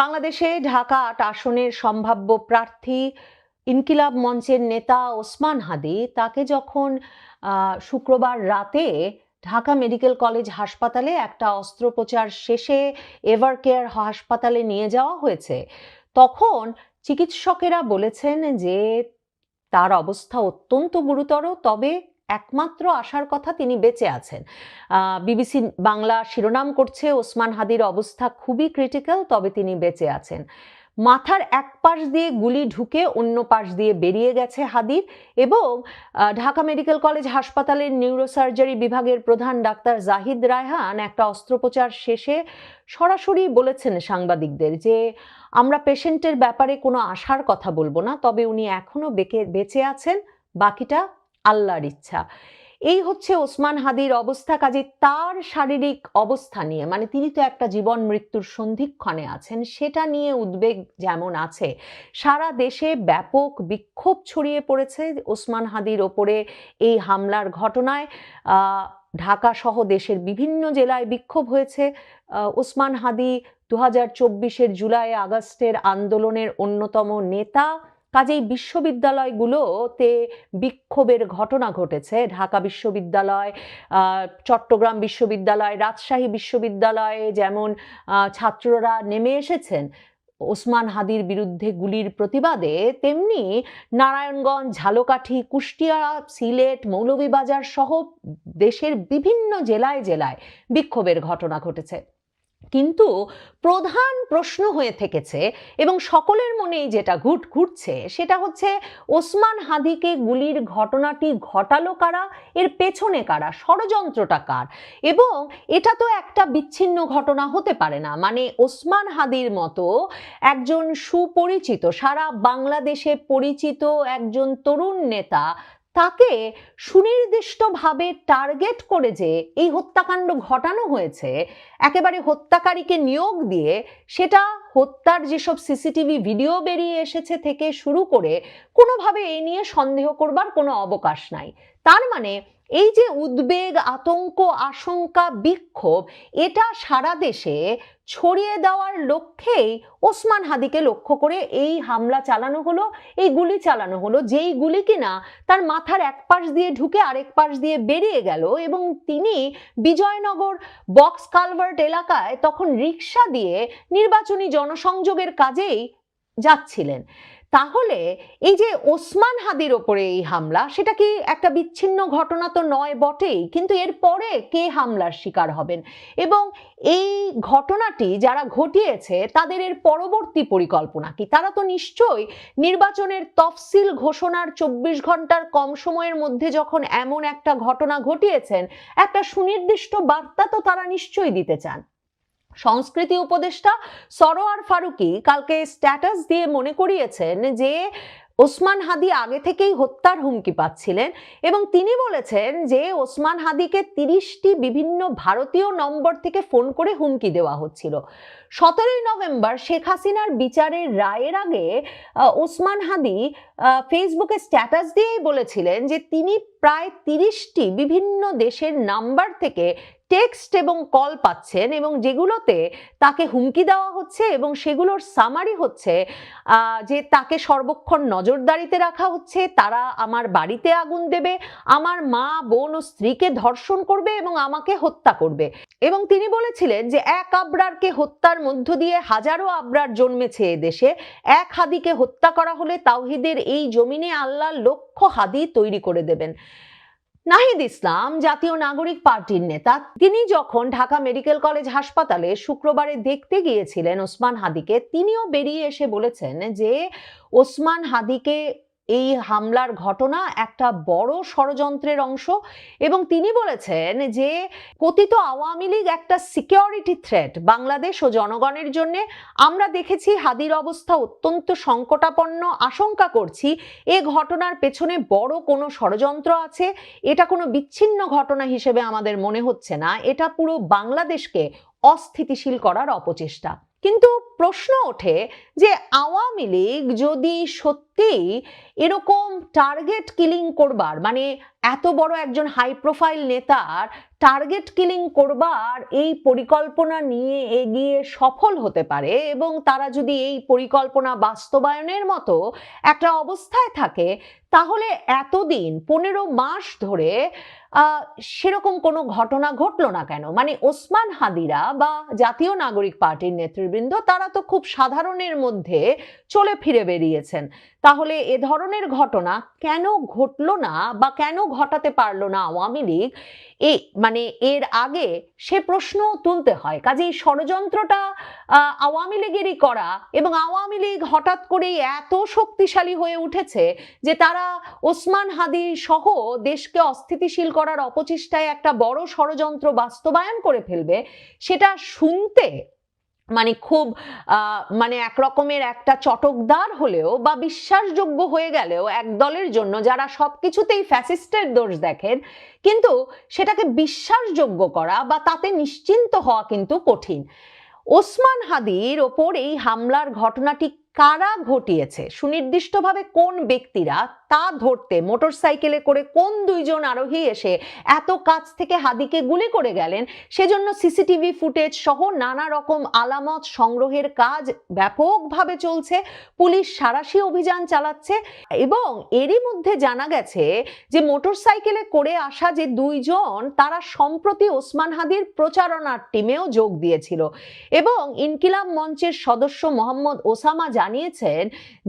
বাংলাদেশে ঢাকা আট আসনের সম্ভাব্য প্রার্থী ইনকিলাব মঞ্চের নেতা ওসমান হাদি তাকে যখন শুক্রবার রাতে ঢাকা মেডিকেল কলেজ হাসপাতালে একটা অস্ত্রোপচার শেষে এভার কেয়ার হাসপাতালে নিয়ে যাওয়া হয়েছে, তখন চিকিৎসকেরা বলেছেন যে তার অবস্থা অত্যন্ত গুরুতর, তবে একমাত্র আশার কথা তিনি বেঁচে আছেন। বিবিসি বাংলা শিরোনাম করছে, ওসমান হাদির অবস্থা খুবই ক্রিটিক্যাল তবে তিনি বেঁচে আছেন। মাথার এক পাশ দিয়ে গুলি ঢুকে অন্য পাশ দিয়ে বেরিয়ে গেছে হাদির এবং ঢাকা মেডিকেল কলেজ হাসপাতালের নিউরোসার্জারি বিভাগের প্রধান ডাক্তার জাহিদ রায়হান একটা অস্ত্রোপচার শেষে সরাসরি বলেছেন সাংবাদিকদের যে, আমরা পেশেন্টের ব্যাপারে কোনো আশার কথা বলব না, তবে উনি এখনও বেঁকে, বেঁচে আছেন, বাকিটা আল্লাহর ইচ্ছা। এই হচ্ছে ওসমান হাদির অবস্থা, কাজে তার শারীরিক অবস্থা নিয়ে। মানে তিনি তো একটা জীবন মৃত্যুর সন্ধিক্ষণে আছেন, সেটা নিয়ে উদ্বেগ যেমন আছে, সারা দেশে ব্যাপক বিক্ষোভ ছড়িয়ে পড়েছে ওসমান হাদির ওপরে এই হামলার ঘটনায়। ঢাকা সহ দেশের বিভিন্ন জেলায় বিক্ষোভ হয়েছে। ওসমান হাদি দু হাজার চব্বিশের জুলাই আগস্টের আন্দোলনের অন্যতম নেতা কাজেই বিশ্ববিদ্যালয়গুলোতে বিক্ষোভের ঘটনা ঘটেছে। ঢাকা বিশ্ববিদ্যালয় চট্টগ্রাম বিশ্ববিদ্যালয়, রাজশাহী বিশ্ববিদ্যালয়ে যেমন ছাত্ররা নেমে এসেছেন, ওসমান হাদির বিরুদ্ধে গুলির প্রতিবাদে, তেমনি নারায়ণগঞ্জ, ঝালকাঠি, কুষ্টিয়া, সিলেট, মৌলভীবাজার সহ দেশের বিভিন্ন জেলায় জেলায় বিক্ষোভের ঘটনা ঘটেছে। কিন্তু প্রধান প্রশ্ন হয়ে থেকেছে এবং সকলের মনেই যেটা ঘুট ঘুরছে সেটা হচ্ছে, ওসমান হাদিকে গুলির ঘটনাটি ঘটালো কারা? এর পেছনে কারা? ষড়যন্ত্রটা কার? এবং এটা তো একটা বিচ্ছিন্ন ঘটনা হতে পারে না। মানে ওসমান হাদির মতো একজন সুপরিচিত, সারা বাংলাদেশে পরিচিত একজন তরুণ নেতা তাকে সুনির্দিষ্টভাবে টার্গেট করে যে এই হত্যাকাণ্ড ঘটানো হয়েছে, একেবারে হত্যাকারীকে নিয়োগ দিয়ে সেটা হত্যার যেসব সিসিটিভি ভিডিও বেরিয়ে এসেছে থেকে শুরু করে কোনোভাবে এ নিয়ে সন্দেহ করবার কোনো অবকাশ নাই। তার মানে এই যে উদ্বেগ, আতঙ্ক, আশঙ্কা, বিক্ষোভ, এটা সারা দেশে ছড়িয়ে দেওয়ার লক্ষ্যেই ওসমান হাদিকে লক্ষ্য করে এই হামলা চালানো হলো, এই গুলি চালানো হলো। যেই গুলি কিনা তার মাথার এক পাশ দিয়ে ঢুকে আরেক পাশ দিয়ে বেরিয়ে গেল এবং তিনি বিজয়নগর বক্স কালভার্ট এলাকায় তখন রিক্সা দিয়ে নির্বাচনী জনসংযোগের কাজেই যাচ্ছিলেন। তাহলে এই যে ওসমান হাদির ওপরে এই হামলা, সেটা কি একটা বিচ্ছিন্ন ঘটনা তো নয় বটেই, কিন্তু এর পরে কে হামলার শিকার হবেন? এবং এই ঘটনাটি যারা ঘটিয়েছে, তাদের এর পরবর্তী পরিকল্পনা কি? তারা তো নিশ্চয়ই নির্বাচনের তফসিল ঘোষণার চব্বিশ ঘণ্টার কম সময়ের মধ্যে যখন এমন একটা ঘটনা ঘটিয়েছেন, একটা সুনির্দিষ্ট বার্তা তো তারা নিশ্চয়ই দিতে চান। সংস্কৃতি উপদেষ্টা সরোয়ার ফারুকি কালকে স্ট্যাটাস দিয়ে মনে করিয়েছেন যে ওসমান হাদি আগে থেকেই হত্যার হুমকি পাচ্ছিলেন এবং তিনি বলেছেন যে ওসমান হাদিকে তিরিশটি বিভিন্ন ভারতীয় নম্বর থেকে ফোন করে হুমকি দেওয়া হচ্ছিল। সতেরোই নভেম্বর শেখ হাসিনার বিচারের রায়ের আগে ওসমান হাদি ফেসবুকে স্ট্যাটাস দিয়েই বলেছিলেন যে তিনি প্রায় তিরিশটি বিভিন্ন দেশের নাম্বার থেকে টেক্সট এবং কল পাচ্ছেন এবং যেগুলোতে তাকে হুমকি দেওয়া হচ্ছে এবং সেগুলোর সামারি হচ্ছে যে তাকে সর্বক্ষণ নজরদারিতে রাখা হচ্ছে, তারা আমার বাড়িতে আগুন দেবে, আমার মা, বোন ও স্ত্রীকে ধর্ষণ করবে এবং আমাকে হত্যা করবে। এবং তিনি বলেছিলেন যে এক আবরারকে হত্যার মধ্য দিয়ে হাজারো আবরার জন্মেছে এ দেশে, এক হাদিকে হত্যা করা হলে তাওহিদের এই জমিনে আল্লাহ লক্ষ হাদি তৈরি করে দেবেন। নাহিদ ইসলাম, জাতীয় নাগরিক পার্টির নেতা, তিনি যখন ঢাকা মেডিকেল কলেজ হাসপাতালে শুক্রবারে দেখতে গিয়েছিলেন ওসমান হাদিকে, তিনিও বেরিয়ে এসে বলেছেন যে ওসমান হাদিকে এই হামলার ঘটনা একটা বড় ষড়যন্ত্রের অংশ এবং তিনি বলেছেন যে কথিত আওয়ামী লীগ একটা সিকিউরিটি থ্রেট বাংলাদেশ ও জনগণের জন্য। আমরা দেখেছি হাদির অবস্থা অত্যন্ত সংকটাপন্ন, আশঙ্কা করছি। এ ঘটনার পেছনে বড় কোনো ষড়যন্ত্র আছে? এটা কোনো বিচ্ছিন্ন ঘটনা হিসেবে আমাদের মনে হচ্ছে না। এটা পুরো বাংলাদেশকে অস্থিতিশীল করার অপচেষ্টা। কিন্তু প্রশ্ন ওঠে যে আওয়ামী লীগ যদি সত্যি সত্যি এরকম টার্গেট কিলিং করবার মানে এত বড় একজন হাই প্রোফাইল নেতার টার্গেট কিলিং করবার এই পরিকল্পনা নিয়ে এগিয়ে সফল হতে পারে এবং তারা যদি এই পরিকল্পনা বাস্তবায়নের মতো একটা অবস্থায় থাকে, তাহলে এতদিন পনেরো মাস ধরে সেরকম কোনো ঘটনা ঘটলো না কেন? মানে ওসমান হাদিরা বা জাতীয় নাগরিক পার্টির নেতৃবৃন্দ, তারা তো খুব সাধারণের মধ্যে চলে ফিরে বেরিয়েছেন। তাহলে এ ধরনের ঘটনা কেন ঘটলো না বা কেন ঘটাতে পারল না আওয়ামী লীগ? এই মানে এর আগে সে প্রশ্ন তুলতে হয়। কাজেই ষড়যন্ত্রটা আওয়ামী লীগেরই করা এবং আওয়ামী লীগ হঠাৎ করেই এত শক্তিশালী হয়ে উঠেছে যে তারা ওসমান হাদি সহ দেশকে অস্থিতিশীল করার অপচেষ্টায় একটা বড় ষড়যন্ত্র বাস্তবায়ন করে ফেলবে, সেটা শুনতে মানে খুব মানে একরকমের একটা চটকদার হলেও বা বিশ্বাসযোগ্য হয়ে গেলেও এক দলের জন্য যারা সব কিছুতেই ফ্যাসিস্টের দোষ দেখেন, কিন্তু সেটাকে বিশ্বাসযোগ্য করা বা তাতে নিশ্চিন্ত হওয়া কিন্তু কঠিন। ওসমান হাদির ওপর এই হামলার ঘটনাটি কারা ঘটিয়েছে? সুনির্দিষ্টভাবে কোন ব্যক্তিরা? তা ধরতে মোটরসাইকেলে করে কোন দুইজন আরোহী এসে এত কাছ থেকে হাদিকে গুলি করে গেলেন? সেজন্য সিসিটিভি ফুটেজ সহ নানা রকম আলামত সংগ্রহের কাজ ব্যাপকভাবে চলছে। পুলিশ সারাশি অভিযান চালাচ্ছে এবং এরই মধ্যে জানা গেছে যে মোটরসাইকেলে করে আসা যে দুইজন, তারা সম্প্রতি ওসমান হাদির প্রচারণার টিমেও যোগ দিয়েছিল এবং ইনকিলাব মঞ্চের সদস্য মোহাম্মদ ওসামা জানিয়েছেন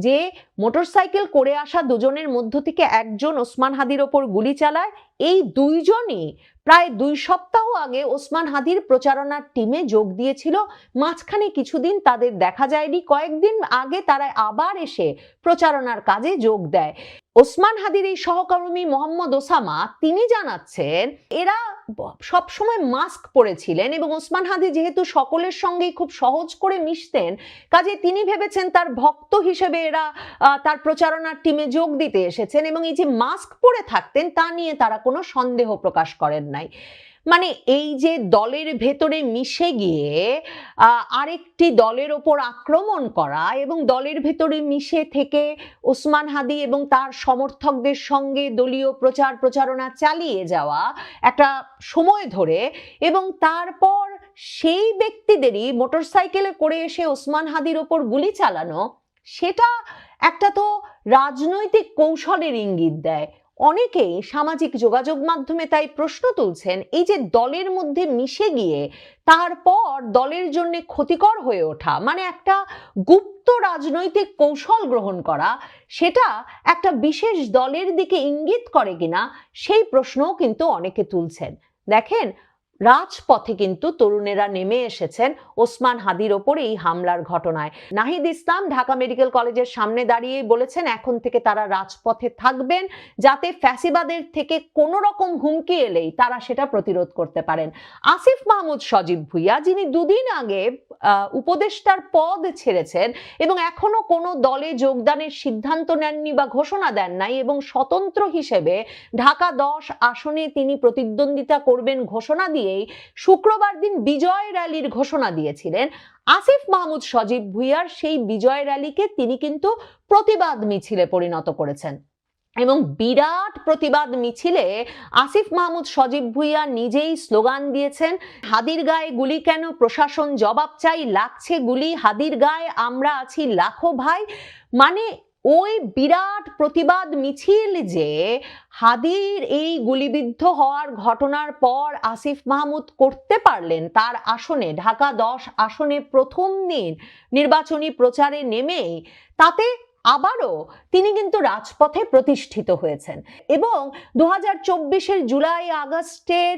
যে মোটরসাইকেল করে আসা দুজনের মধ্য থেকে একজন ওসমান হাদির ওপর গুলি চালায়। এই দুইজনই প্রায় দুই সপ্তাহ আগে ওসমান হাদির প্রচারণার টিমে যোগ দিয়েছিল। মাঝখানে কিছুদিন তাদের দেখা যায়নি। কয়েকদিন আগে তারা আবার এসে প্রচারণার কাজে যোগ দেয়। ওসমান হাদির এই সহকর্মী মোহাম্মদ ওসামা, তিনি জানাচ্ছেন, এরা সবসময় মাস্ক পরেছিলেন এবং ওসমান হাদি যেহেতু সকলের সঙ্গেই খুব সহজ করে মিশতেন, কাজে তিনি ভেবেছেন তার ভক্ত হিসেবে এরা তার প্রচারণার টিমে যোগ দিতে এসেছেন এবং এই যে মাস্ক পরে থাকতেন, তা নিয়ে তারা কোনো সন্দেহ প্রকাশ করেন নাই। মানে এই যে দলের ভেতরে মিশে গিয়ে আরেকটি দলের ওপর আক্রমণ করা এবং দলের ভেতরে মিশে থেকে ওসমান হাদি এবং তার সমর্থকদের সঙ্গে দলীয় প্রচার প্রচারণা চালিয়ে যাওয়া একটা সময় ধরে এবং তারপর সেই ব্যক্তিদেরই মোটরসাইকেলে করে এসে ওসমান হাদির ওপর গুলি চালানো, সেটা একটা তো রাজনৈতিক কৌশলের ইঙ্গিত দেয়। অনেকেই সামাজিক যোগাযোগ মাধ্যমে তাই প্রশ্ন তুলছেন, এই যে দলের মধ্যে মিশে গিয়ে তারপর দলের জন্য ক্ষতিকর হয়ে ওঠা মানে একটা গুপ্ত রাজনৈতিক কৌশল গ্রহণ করা, সেটা একটা বিশেষ দলের দিকে ইঙ্গিত করে কিনা, সেই প্রশ্নও কিন্তু অনেকে তুলছেন। দেখেন রাজপথে কিন্তু তরুণেরা নেমে এসেছেন ওসমান হাদির ওপর এই হামলার ঘটনায়। নাহিদ ইসলাম ঢাকা মেডিকেল কলেজের সামনে দাঁড়িয়ে বলেছেন, এখন থেকে তারা রাজপথে থাকবেন যাতে ফ্যাসিবাদের থেকে কোনো রকম হুমকি এলেই তারা সেটা প্রতিরোধ করতে পারেন। আসিফ মাহমুদ, সজীব ভুইয়া, যিনি দুদিন আগে উপদেষ্টার পদ ছেড়েছেন এবং এখনও কোনো দলে যোগদানের সিদ্ধান্ত নেননি বা ঘোষণা দেন নাই এবং স্বতন্ত্র হিসেবে ঢাকা দশ আসনে তিনি প্রতিদ্বন্দ্বিতা করবেন ঘোষণা দিয়েই শুক্রবার দিন বিজয় র্যালির ঘোষণা দিয়েছিলেন আসিফ মাহমুদ সজীব ভুইয়ার। সেই বিজয় র্যালিকে তিনি কিন্তু প্রতিবাদ মিছিলে পরিণত করেছেন এবং বিরাট প্রতিবাদ মিছিলে আসিফ মাহমুদ সজীব ভুইয়া নিজেই স্লোগান দিয়েছেন, হাদির গায়ে গুলি কেন? প্রশাসন জবাব চাই, লাগছে গুলি, হাদির গায়ে আমরা আছি, লাখো ভাই। মানে ওই বিরাট প্রতিবাদ মিছিল যে হাদির এই গুলিবিদ্ধ হওয়ার ঘটনার পর আসিফ মাহমুদ করতে পারলেন, তার আসনে, ঢাকা দশ আসনে প্রথম দিন নির্বাচনী প্রচারে নেমেই তাতে আবারও তিনি কিন্তু রাজপথে প্রতিষ্ঠিত হয়েছেন। এবং দু হাজার চব্বিশের জুলাই আগস্টের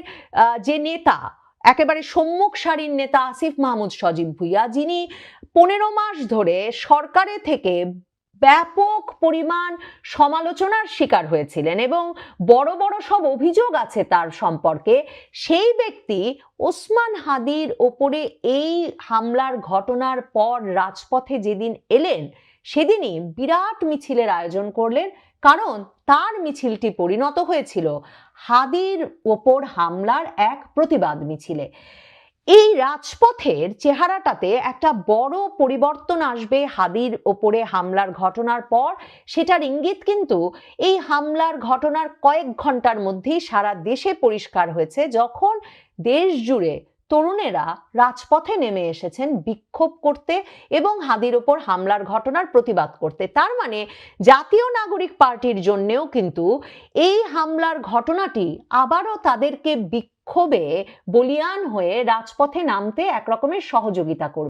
যে নেতা, একেবারে সম্মুখ সারির নেতা আসিফ মাহমুদ সজীব ভুইয়া, যিনি পনেরো মাস ধরে সরকারে থেকে ব্যাপক পরিমাণ সমালোচনার শিকার হয়েছিলেন এবং বড় বড় সব অভিযোগ আছে তার সম্পর্কে। সেই ব্যক্তি ওসমান হাদির ওপরে এই হামলার ঘটনার পর রাজপথে যেদিন এলেন, সেদিনই বিরাট মিছিলের আয়োজন করলেন, কারণ তার মিছিলটি পরিণত হয়েছিল হাদির ওপর হামলার এক প্রতিবাদ মিছিলে। এই রাজপথের চেহারাটাতে একটা বড় পরিবর্তন আসবে হাদির ওপরে হামলার ঘটনার পর। সেটার ইঙ্গিত কিন্তু এই হামলার ঘটনার কয়েক ঘণ্টার মধ্যেই সারা দেশে পরিষ্কার হয়েছে, যখন দেশ জুড়ে তরুণেরা রাজপথে নেমে এসেছেন বিক্ষোভ করতে এবং হাদির ওপর হামলার ঘটনার প্রতিবাদ করতে। তার মানে জাতীয় নাগরিক পার্টির জন্যেও কিন্তু এই হামলার ঘটনাটি আবারও তাদেরকে বিক্ষোভে বলিয়ান হয়ে রাজপথে নামতে এক রকমের সহযোগিতা করবে।